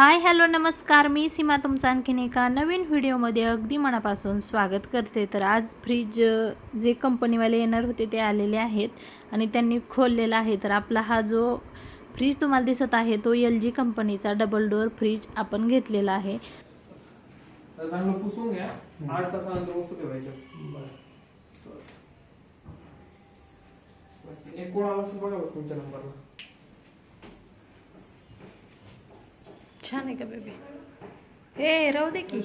Hi hello नमस्कार. मी सीमा तुमचं आणखीन एका नवीन व्हिडिओमध्ये अगदी मनापासून स्वागत करते. तर आज फ्रीज जे कंपनीवाले येणार होते ते आलेले आहेत आणि त्यांनी खोललेला आहे. तर आपला हा जो फ्रीज तुम्हाला दिसत आहे तो एल जी कंपनीचा डबल डोअर फ्रीज आपण घेतलेला आहे. तर चांगलं पुसून घ्या आठ तासानंतर वस्तू ठेवायच्या एक कोण आला असेल बघा बरं तुमच्या नंबरला छान आहे का बेबी? हे राहू दे की.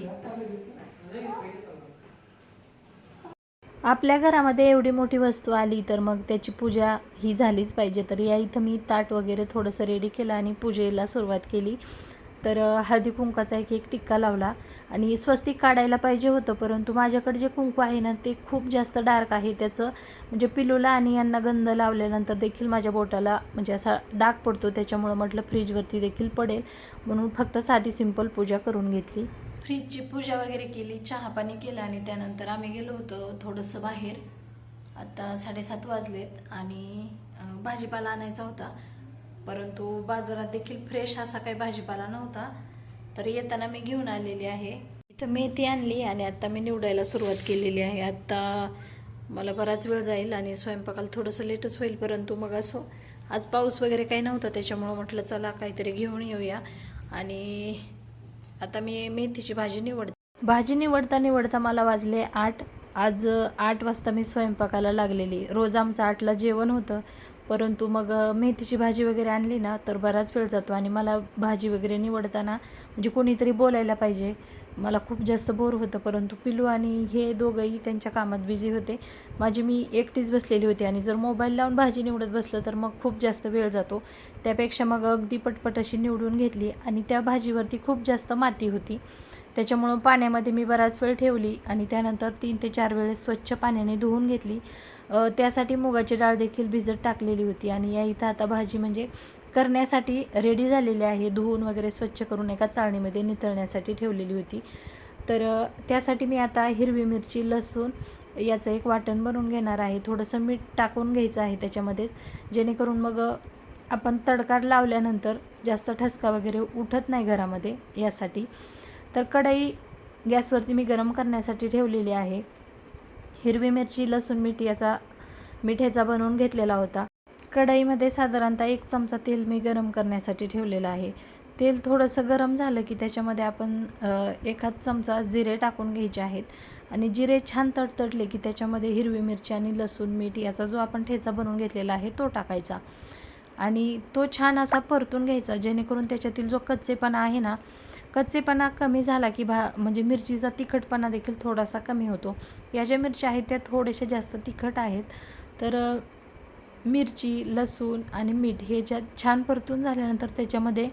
आपल्या घरामध्ये एवढी मोठी वस्तू आली तर मग त्याची पूजा ही झालीच पाहिजे. तर या इथं मी ताट वगैरे थोडंसं रेडी केलं आणि पूजेला सुरुवात केली. तर हळदी कुंकाचा एक एक टिक्का लावला आणि स्वस्तिक काढायला पाहिजे होतं परंतु माझ्याकडे जे कुंकू आहे ना ते खूप जास्त डार्क आहे. त्याचं म्हणजे पिलूला आणि यांना गंध लावल्यानंतर देखील माझ्या बोटाला म्हणजे असा डाग पडतो त्याच्यामुळं म्हटलं फ्रीजवरती देखील पडेल. म्हणून फक्त साधी सिंपल पूजा करून घेतली. फ्रीजची पूजा वगैरे केली चहा पाणी केलं आणि त्यानंतर आम्ही गेलो होतो थोडंसं बाहेर. आता साडेसात वाजलेत आणि भाजीपाला आणायचा होता. परंतु बाजारात देखील फ्रेश असा काही भाजीपाला नव्हता. तर येताना मी घेऊन आलेली आहे. इथं मेथी आणली आणि आत्ता मी निवडायला सुरुवात केलेली आहे. आत्ता मला बराच वेळ जाईल आणि स्वयंपाकाला थोडंसं लेटच होईल परंतु मग असो आज पाऊस वगैरे काही नव्हता त्याच्यामुळं म्हटलं चला काहीतरी घेऊन येऊया. आणि आता मी मेथीची भाजी निवडते. भाजी निवडता निवडता मला वाजले आठ. आज आठ वाजता मी स्वयंपाकाला लागलेली. रोज आमचं आठला जेवण होतं. परंतु मग मेथीची भाजी वगैरे आणली ना तर बराच वेळ जातो आणि मला भाजी वगैरे निवडताना म्हणजे कोणीतरी बोलायला पाहिजे. मला खूप जास्त बोर होतं परंतु पिलू आणि हे दोघंही त्यांच्या कामात बिझी होते. माझी मी एकटीच बसलेली होती आणि जर मोबाईल लावून भाजी निवडत बसलं तर मग खूप जास्त वेळ जातो. त्यापेक्षा मग अगदी पटपट अशी निवडून घेतली आणि त्या भाजीवरती खूप जास्त माती होती. त्याच्यामुळं पाण्यामध्ये मी बराच वेळ ठेवली आणि त्यानंतर तीन ते चार वेळेस स्वच्छ पाण्याने धुवून घेतली. त्यासाठी मुगाची डाळ देखील भिजत टाकलेली होती आणि या इथं आता भाजी म्हणजे करण्यासाठी रेडी झालेली आहे. धुवून वगैरे स्वच्छ करून एका चाळणीमध्ये नितळण्यासाठी ठेवलेली होती. तर त्यासाठी मी आता हिरवी मिरची लसूण याचं एक वाटण बनवून घेणार आहे. थोडंसं मीठ टाकून घ्यायचं आहे त्याच्यामध्ये. जेणेकरून मग आपण तडकार लावल्यानंतर जास्त ठसका वगैरे उठत नाही घरामध्ये यासाठी. तर कढई गॅसवरती मी गरम करण्यासाठी ठेवलेली आहे. हिरवी मिरची लसूण मीठ याचा मिठेचा बनवून घेतलेला होता. कढईमध्ये साधारणतः एक चमचा तेल मी गरम करण्यासाठी ठेवलेलं आहे. तेल थोडंसं गरम झालं की त्याच्यामध्ये आपण एखाद चमचा जिरे टाकून घ्यायचे आहेत. आणि जिरे छान तडतडले की त्याच्यामध्ये हिरवी मिरची आणि लसूण मीठ याचा जो आपण ठेचा बनवून घेतलेला आहे तो टाकायचा. आणि तो छान असा परतून घ्यायचा जेणेकरून त्याच्यातील जो कच्चेपणा आहे ना कच्चेपणा कमी झाला की भा म्हणजे मिरचीचा तिखटपणा देखील थोडासा कमी होतो. या ज्या मिरच्या आहेत त्या थोड्याशा जास्त तिखट आहेत. तर मिरची लसूण आणि मीठ हे ज्या छान परतून झाल्यानंतर त्याच्यामध्ये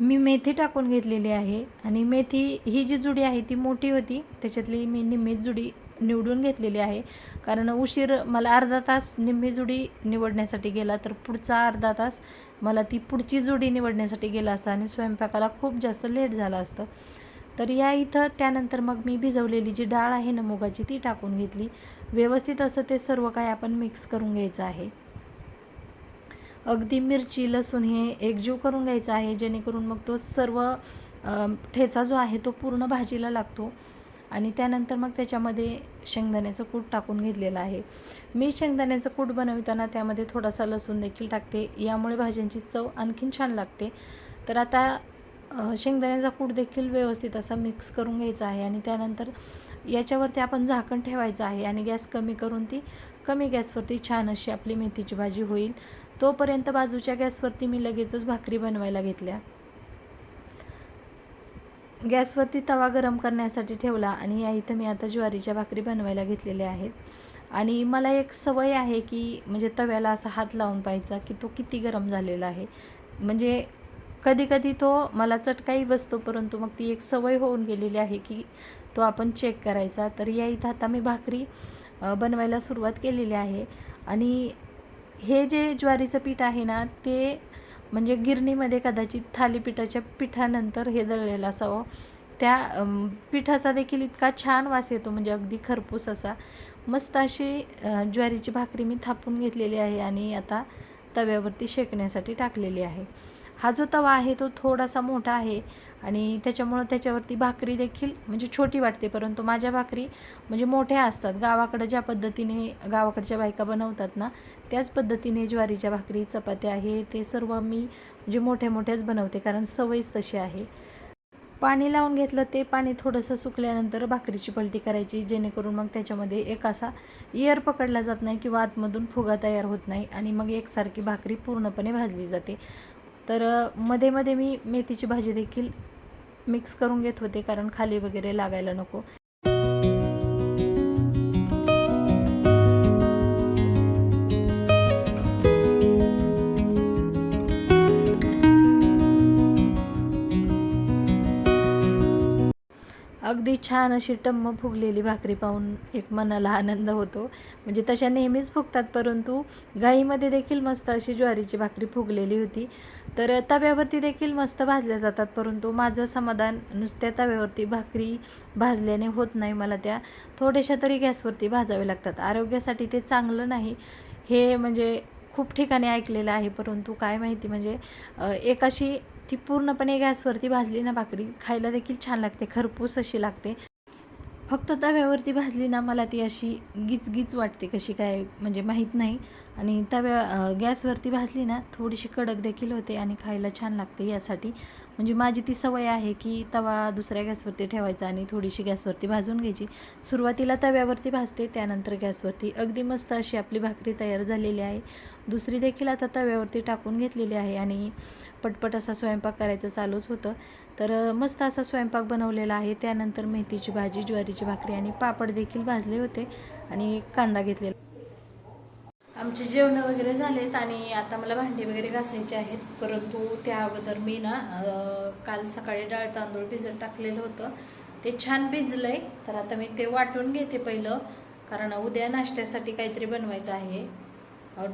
मी मेथी टाकून घेतलेली आहे. आणि मेथी ही जी जुडी आहे ती मोठी होती. त्याच्यातली मी निम्मी जुडी निवडून घेतलेली आहे. कारण उशीर मला अर्धा तास निम्मी जुडी निवडण्यासाठी गेला तर पुढचा अर्धा तास मला ती पुढची जोडी निवडण्यासाठी गेला असता आणि स्वयंपाकाला खूप जास्त लेट झालं असतं. तर या इथं त्यानंतर मग मी भिजवलेली जी डाळ आहे ना मुगाची ती टाकून घेतली. व्यवस्थित असं ते सर्व काही आपण मिक्स करून घ्यायचं आहे. अगदी मिरची लसूण हे एकजीव करून घ्यायचं आहे जेणेकरून मग तो सर्व ठेचा जो आहे तो पूर्ण भाजीला लागतो. आणि त्यानंतर मग त्याच्यामध्ये शेंगदाण्याचं कूट टाकून घेतलेलं आहे. मी शेंगदाण्याचं कूट बनविताना त्यामध्ये थोडासा लसूण देखील टाकते. यामुळे भाज्यांची चव आणखीन छान लागते. तर आता शेंगदाण्याचा कूट देखील व्यवस्थित असा मिक्स करून घ्यायचा आहे आणि त्यानंतर याच्यावरती आपण झाकण ठेवायचं आहे आणि गॅस कमी करून ती कमी गॅसवरती छान अशी आपली मेथीची भाजी होईल. तोपर्यंत बाजूच्या गॅसवरती मी लगेचच भाकरी बनवायला घेतल्या. गॅसवरती तवा गरम करण्यासाठी ठेवला आणि या इथं मी आता ज्वारीच्या भाकरी बनवायला घेतलेल्या आहेत. आणि मला एक सवय आहे की म्हणजे तव्याला असा हात लावून पाहायचा की तो किती गरम झालेला आहे. म्हणजे कधीकधी तो मला चटकाही बसतो परंतु मग ती एक सवय होऊन गेलेली आहे की तो आपण चेक करायचा. तर या इथं आता मी भाकरी बनवायला सुरुवात केलेली आहे. आणि हे जे ज्वारीचं पीठ आहे ना ते म्हणजे गिरणीमध्ये कदाचित थालीपीठाच्या पिठानंतर हे दळलेलं असावं. त्या पिठाचा देखील इतका छान वास येतो म्हणजे अगदी खरपूस असा. मस्त अशी ज्वारीची भाकरी मी थापून घेतलेली आहे आणि आता तव्यावरती शेकण्यासाठी टाकलेली आहे. हा जो तवा आहे तो थोडासा मोठा आहे. आणि त्याच्यामुळं त्याच्यावरती भाकरी देखील म्हणजे छोटी वाटते परंतु माझ्या भाकरी म्हणजे मोठ्या असतात. गावाकडं ज्या पद्धतीने गावाकडच्या बायका बनवतात ना त्याच पद्धतीने ज्वारीच्या भाकरी चपात्या आहे ते सर्व मी म्हणजे मोठ्या मोठ्याच बनवते कारण सवयच तशी आहे. पाणी लावून घेतलं ते पाणी थोडंसं सुकल्यानंतर भाकरीची पलटी करायची जेणेकरून मग त्याच्यामध्ये एक असा इयर पकडला जात नाही किंवा आतमधून फुगा तयार होत नाही आणि मग एकसारखी भाकरी पूर्णपणे भाजली जाते. तर मध्ये मध्ये मी मेथीची भाजी देखील मिक्स करून घेत होते कारण खाली वगैरे लागायला नको. अगदी छान अशी टम्म फुगलेली भाकरी पाहून एक मनाला आनंद होतो. म्हणजे तशा नेहमीच फुगतात परंतु गाईमध्ये देखील मस्त अशी ज्वारीची भाकरी फुगलेली होती. तर तव्यावरती देखील मस्त भाजल्या जातात परंतु माझं समाधान नुसत्या तव्यावरती भाकरी भाजल्याने होत नाही. मला त्या थोड्याशा तरी गॅसवरती भाजाव्या लागतात. आरोग्यासाठी ते चांगलं नाही हे म्हणजे खूप ठिकाणी ऐकलेलं आहे परंतु काय माहिती म्हणजे एक अशी ती पूर्णपणे गॅसवरती भाजली ना भाकरी. खायला देखील छान लागते खरपूस अशी लागते. फक्त तव्यावरती भाजली ना मला ती अशी गिचगीच वाटते कशी काय म्हणजे माहीत नाही. आणि तव्या गॅसवरती भाजली ना थोडीशी कडक देखील होते आणि खायला छान लागते यासाठी. म्हणजे माझी ती सवय आहे की तवा दुसऱ्या गॅसवरती ठेवायचा आणि थोडीशी गॅसवरती भाजून घ्यायची. सुरुवातीला तव्यावरती भाजते त्यानंतर गॅसवरती. अगदी मस्त अशी आपली भाकरी तयार झालेली आहे. दुसरी देखील आता तव्यावरती टाकून घेतलेली आहे आणि पटपट असा स्वयंपाक करायचं चालूच होतं. तर मस्त असा स्वयंपाक बनवलेला आहे. त्यानंतर मेथीची भाजी ज्वारीची भाकरी आणि पापड देखील भाजले होते आणि कांदा घेतलेला. आमचे जेवणं वगैरे झालेत आणि आता मला भांडी वगैरे घासायचे आहेत. परंतु त्या अगोदर मी ना काल सकाळी डाळ तांदूळ भिजत टाकलेलं होतं. ते छान भिजलं आहे तर आता मी ते वाटून घेते पहिलं. कारण उद्या नाश्त्यासाठी काहीतरी बनवायचं आहे.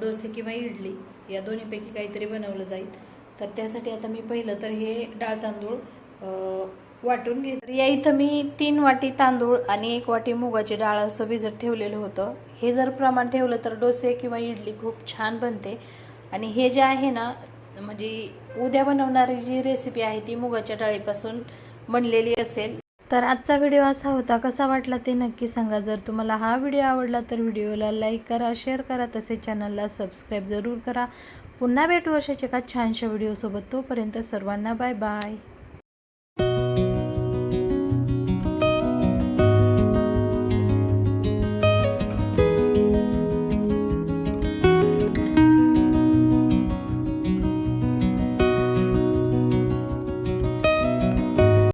डोसे किंवा इडली या दोन्हीपैकी काहीतरी बनवलं जाईल. तर त्यासाठी आता मी पहिलं तर हे डाळ तांदूळ वाटून घेत. या इथं मी तीन वाटी तांदूळ आणि एक वाटी मुगाची डाळ असं भिजत ठेवलेलं होतं. हे जर प्रमाण ठेवलं तर डोसे किंवा इडली खूप छान बनते. आणि हे जे आहे ना म्हणजे उद्या बनवणारी जी रेसिपी आहे ती मुगाच्या डाळीपासून बनलेली असेल. तर आजचा व्हिडिओ असा होता. कसा वाटला ते नक्की सांगा. जर तुम्हाला हा व्हिडिओ आवडला तर व्हिडिओला लाईक करा शेअर करा. तसेच चॅनलला सबस्क्राईब जरूर करा. पुन्हा भेटू अशाच एका छानशा व्हिडिओसोबत तोपर्यंत सर्वांना बाय बाय